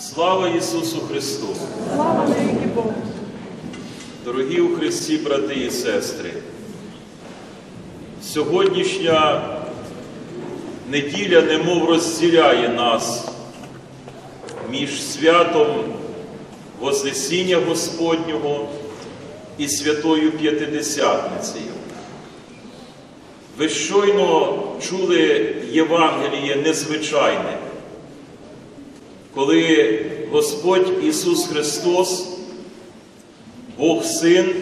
Слава Ісусу Христу! Слава Богу! Дорогі у Христі, брати і сестри, сьогоднішня неділя немов розділяє нас між святом Вознесіння Господнього і Святою П'ятидесятницею. Ви щойно чули Євангеліє незвичайне, коли Господь Ісус Христос Бог Син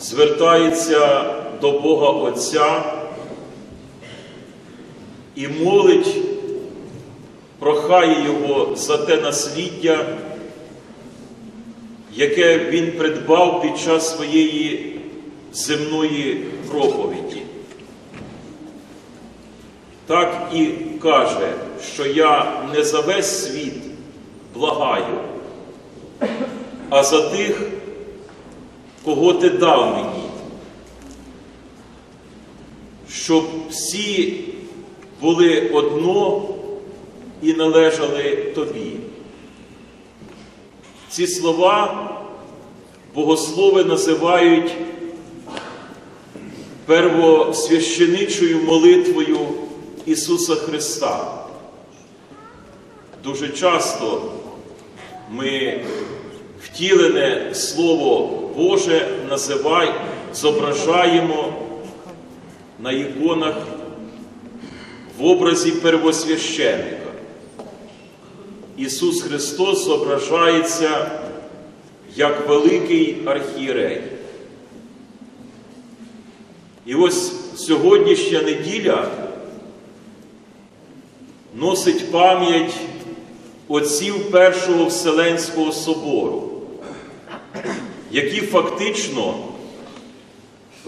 звертається до Бога Отця і молить, прохає Його за те насліддя, яке Він придбав під час своєї земної проповіді. Так і каже, що я не за весь світ благаю а за тих, кого ти дав мені, щоб всі були одно і належали тобі. Ці слова богослови називають первосвященичою молитвою Ісуса Христа. Дуже часто ми втілене Слово Боже називай, зображаємо на іконах в образі первосвященника. Ісус Христос зображається як великий архієрей. І ось сьогоднішня неділя носить пам'ять отців Першого Вселенського собору, які фактично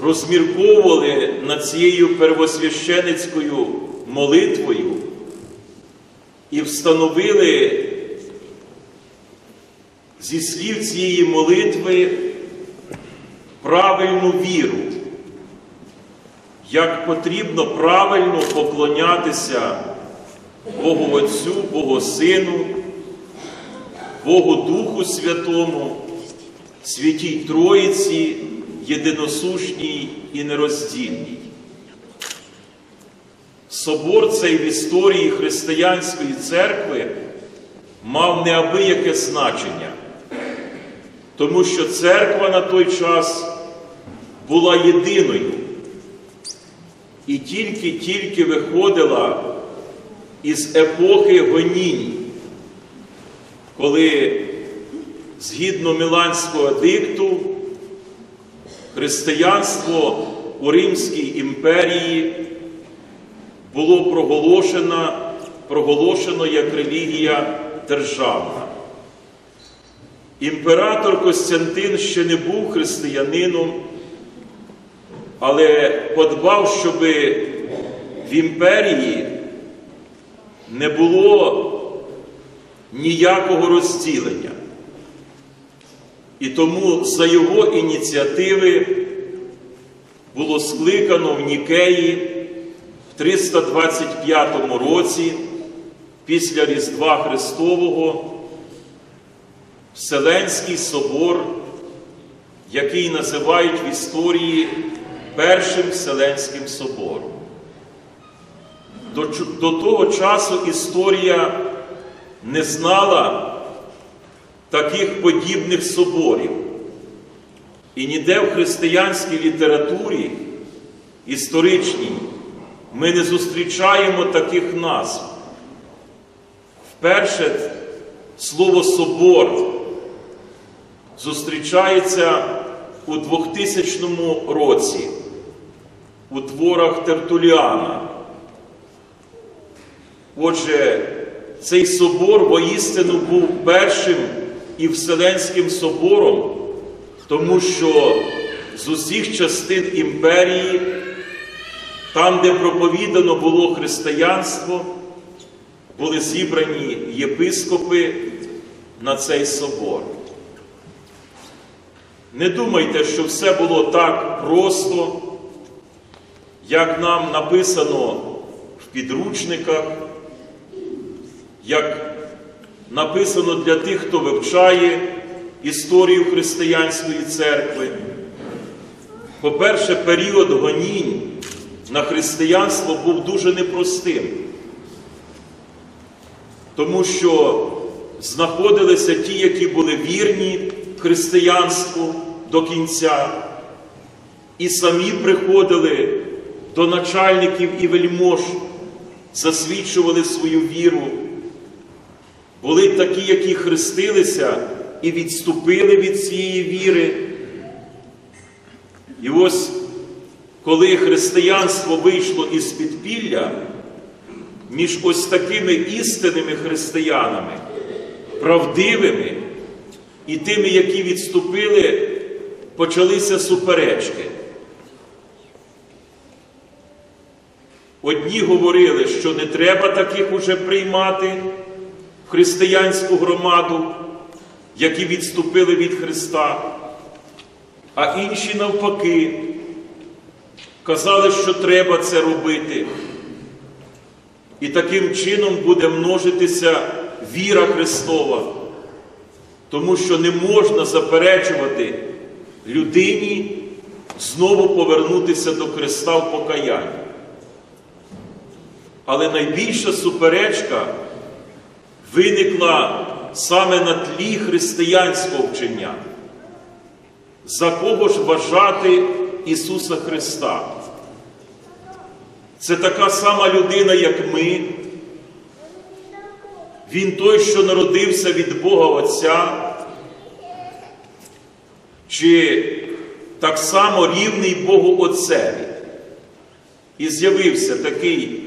розмірковували над цією первосвященицькою молитвою і встановили зі слів цієї молитви правильну віру, як потрібно правильно поклонятися Богу Отцю, Богу Сину, Богу Духу Святому, Святій Троїці, єдиносушній і нероздільній. Собор цей в історії Християнської церкви мав неабияке значення, тому що церква на той час була єдиною і тільки-тільки виходила із епохи гонінь, коли згідно Міланського дикту християнство у Римській імперії було проголошено, проголошено як релігія державна. Імператор Костянтин ще не був християнином, але подбав, щоб в імперії не було ніякого розділення. І тому за його ініціативи було скликано в Нікеї в 325 році після Різдва Христового Вселенський собор, який називають в історії Першим Вселенським собором. До, до того часу історія не знала таких подібних соборів. І ніде в християнській літературі історичній ми не зустрічаємо таких назв. Вперше слово собор зустрічається у 2000 році у творах Тертуліана. Отже, цей собор воістину був першим і Вселенським собором, тому що з усіх частин імперії, там, де проповідано було християнство, були зібрані єпископи на цей собор. Не думайте, що все було так просто, як нам написано в підручниках, як написано для тих, хто вивчає історію християнської церкви. По-перше, період гонінь на християнство був дуже непростим, тому що знаходилися ті, які були вірні християнству до кінця, і самі приходили до начальників і вельмож, засвідчували свою віру. Були такі, які хрестилися і відступили від цієї віри. І ось коли християнство вийшло із підпілля, між ось такими істинними християнами, правдивими і тими, які відступили, почалися суперечки. Одні говорили, що не треба таких уже приймати християнську громаду, які відступили від Христа, а інші навпаки казали, що треба це робити. І таким чином буде множитися віра Христова, тому що не можна заперечувати людині знову повернутися до Христа в покаянні. Але найбільша суперечка виникла саме на тлі християнського вчення. За кого ж вважати Ісуса Христа? Це така сама людина, як ми. Він той, що народився від Бога Отця, чи так само рівний Богу Отцеві. І з'явився такий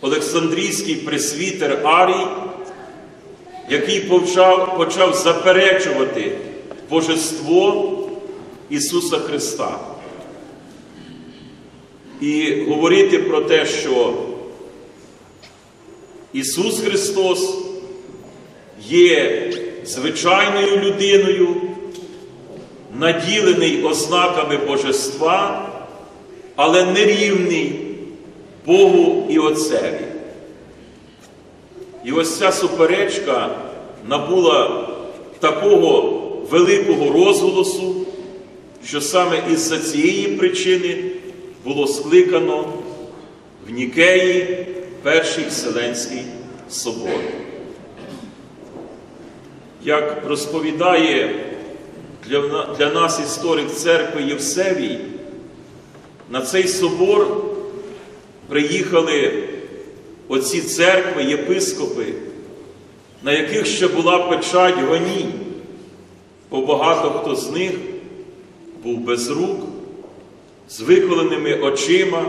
Олександрійський пресвітер Арій, який почав, почав заперечувати Божество Ісуса Христа. І говорити про те, що Ісус Христос є звичайною людиною, наділений ознаками Божества, але нерівний Богу і Отцеві. І ось ця суперечка набула такого великого розголосу, що саме із-за цієї причини було скликано в Нікеї Перший Вселенський собор. Як розповідає для, для нас історик церкви Євсевій, на цей собор приїхали оці церкви, єпископи, на яких ще була печать гонінь, бо багато хто з них був без рук, з виколеними очима,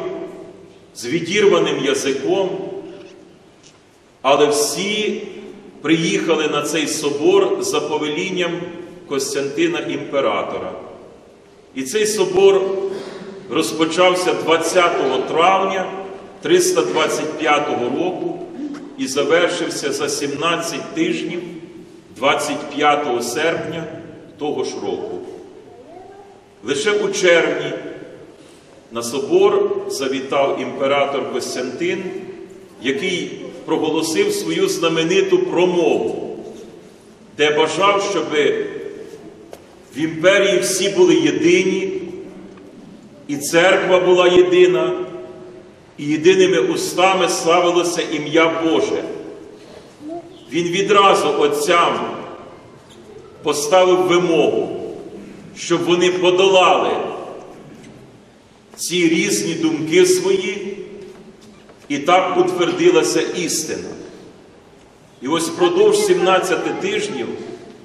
з відірваним язиком, але всі приїхали на цей собор за повелінням Костянтина імператора. І цей собор розпочався 20 травня 325 року і завершився за 17 тижнів 25 серпня того ж року. Лише у червні на собор завітав імператор Костянтин, який проголосив свою знамениту промову, де бажав, щоб в імперії всі були єдині, і церква була єдина, і єдиними устами славилося ім'я Боже. Він відразу отцям поставив вимогу, щоб вони подолали ці різні думки свої, і так утвердилася істина. І ось впродовж 17 тижнів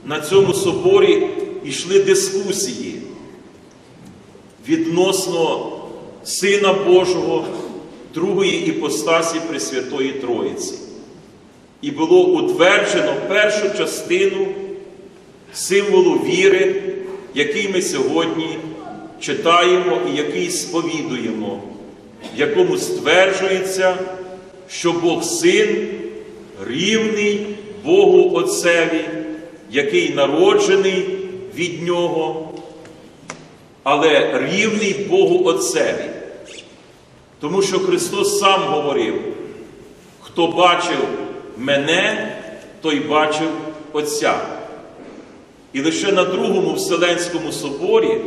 на цьому соборі йшли дискусії відносно Сина Божого, другої іпостасі Пресвятої Троїці. І було утверджено першу частину символу віри, який ми сьогодні читаємо і який сповідуємо, в якому стверджується, що Бог Син рівний Богу Отцеві, який народжений від Нього, але рівний Богу Отцеві. Тому що Христос сам говорив, хто бачив мене, той бачив Отця. І лише на Другому Вселенському соборі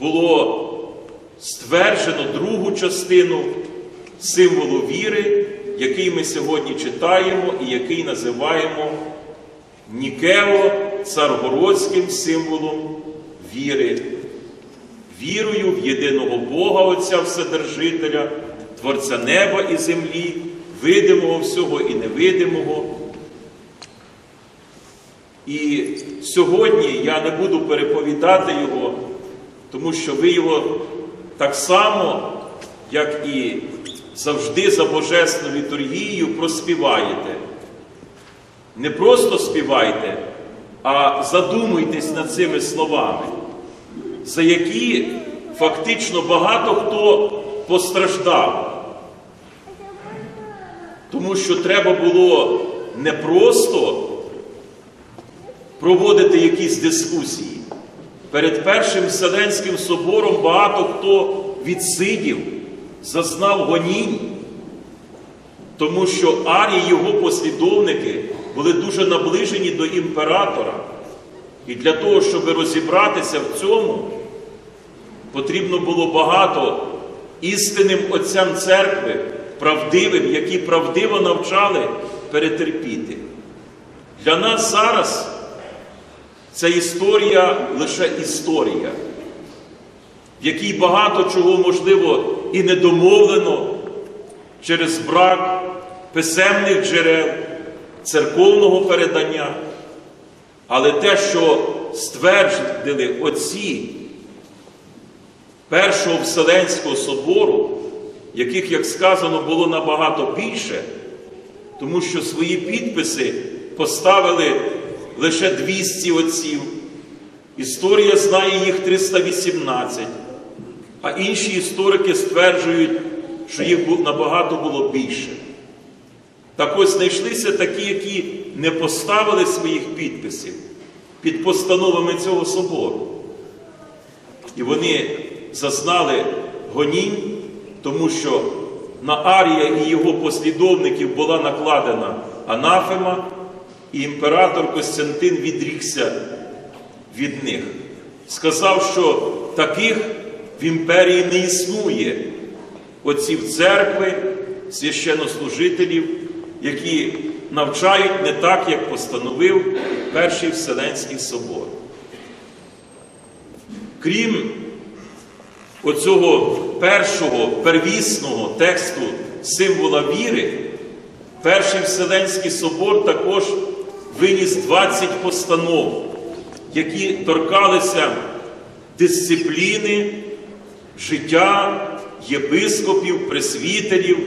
було стверджено другу частину символу віри, який ми сьогодні читаємо і який називаємо Нікео царгородським символом віри. Вірую в єдиного Бога Отця Вседержителя, Творця неба і землі, видимого всього і невидимого. І сьогодні я не буду переповідати його, тому що ви його так само, як і завжди за Божественною літургією, проспіваєте. Не просто співайте, а задумуйтесь над цими словами, за які фактично багато хто постраждав. Тому що треба було не просто проводити якісь дискусії. Перед Першим Вселенським собором багато хто відсидів, зазнав гонінь, тому що Арій і його послідовники були дуже наближені до імператора. І для того, щоб розібратися в цьому, потрібно було багато істинним отцям церкви, правдивим, які правдиво навчали перетерпіти. Для нас зараз ця історія лише історія, в якій багато чого можливо і не домовлено через брак писемних джерел, церковного передання. Але те, що стверджували отці Першого Вселенського собору, яких, як сказано, було набагато більше, тому що свої підписи поставили лише 200 отців. Історія знає їх 318, а інші історики стверджують, що їх набагато було більше. Так ось знайшлися такі, які не поставили своїх підписів під постановами цього собору. І вони зазнали гонінь, тому що на Арія і його послідовників була накладена анафема, і імператор Костянтин відрікся від них. Сказав, що таких в імперії не існує отців церкви, священнослужителів, які навчають не так, як постановив Перший Вселенський собор. Крім оцього першого первісного тексту символа віри, Перший Вселенський собор також виніс 20 постанов, які торкалися дисципліни, життя єпископів, пресвітерів,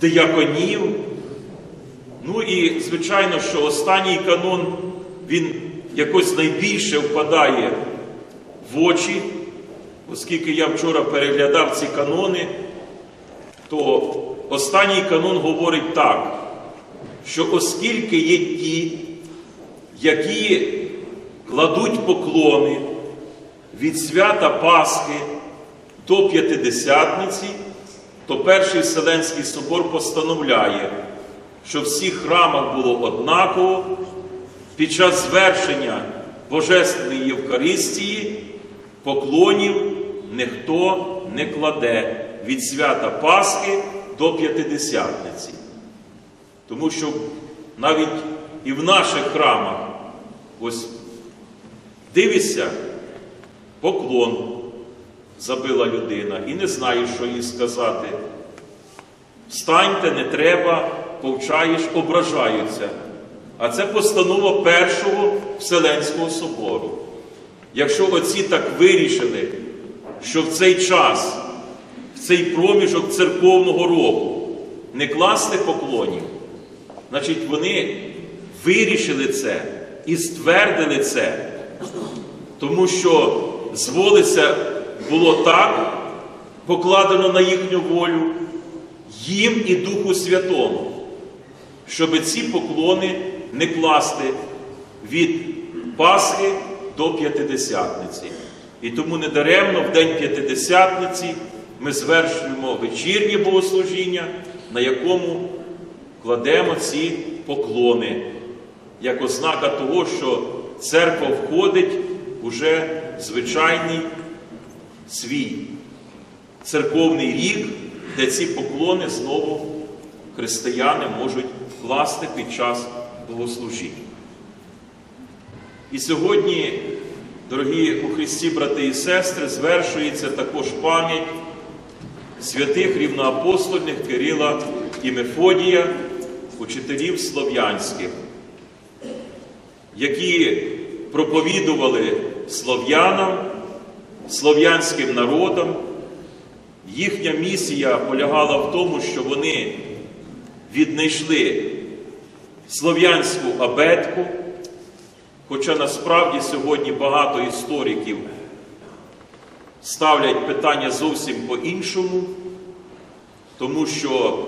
дияконів. Ну і, звичайно, що останній канон, він якось найбільше впадає в очі, оскільки я вчора переглядав ці канони, то останній канон говорить так, що оскільки є ті, які кладуть поклони від свята Пасхи до П'ятидесятниці, то Перший Вселенський собор постановляє, що в всіх храмах було однаково під час звершення Божественної Євхаристії поклонів ніхто не кладе від свята Пасхи до П'ятидесятниці. Тому що навіть і в наших храмах ось дивишся, поклон забила людина і не знає, що їй сказати. Встаньте, не треба, повчаєш, ображаються. А це постанова Першого Вселенського собору. Якщо отці так вирішили, що в цей час, в цей проміжок церковного року не класти поклонів, значить вони вирішили це і ствердили це, тому що зволиться було так, покладено на їхню волю, їм і Духу Святому, щоб ці поклони не класти від Пасхи до П'ятидесятниці. І тому недаремно в День П'ятидесятниці ми звершуємо вечірнє богослужіння, на якому кладемо ці поклони, як ознака того, що церква входить уже в звичайний свій церковний рік, де ці поклони знову християни можуть класти під час богослужіння. І сьогодні, дорогі у Христі, брати і сестри, звершується також пам'ять святих рівноапостольних Кирила і Мефодія, учителів слов'янських, які проповідували слов'янам, слов'янським народам. Їхня місія полягала в тому, що вони віднайшли слов'янську абетку, хоча насправді сьогодні багато істориків ставлять питання зовсім по-іншому, тому що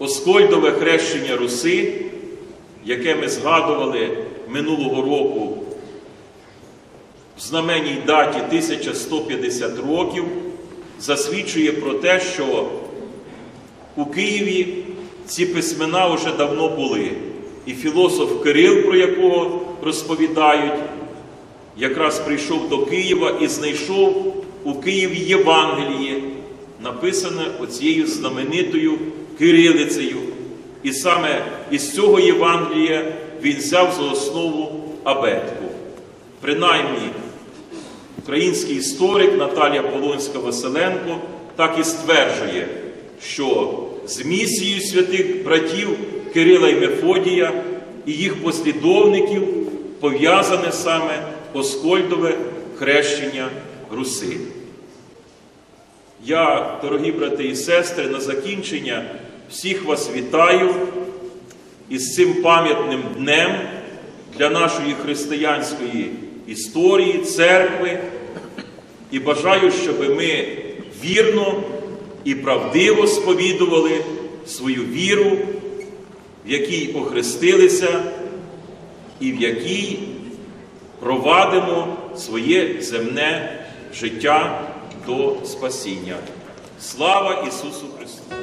Оскольдове хрещення Руси, яке ми згадували минулого року в знаменній даті 1150 років, засвідчує про те, що у Києві ці письмена вже давно були. І філософ Кирил, про якого розповідають, якраз прийшов до Києва і знайшов у Києві Євангеліє, написане оцією знаменитою кирилицею. І саме із цього Євангелія він взяв за основу абетку. Принаймні, український історик Наталія Полонська-Василенко так і стверджує, що з місією святих братів Кирила і Мефодія і їх послідовників пов'язане саме Оскольдове хрещення Руси. Я, дорогі брати і сестри, на закінчення всіх вас вітаю із цим пам'ятним днем для нашої християнської історії, церкви, і бажаю, щоб ми вірно і правдиво сповідували свою віру, в якій охрестилися і в якій провадимо своє земне життя до спасіння. Слава Ісусу Христу!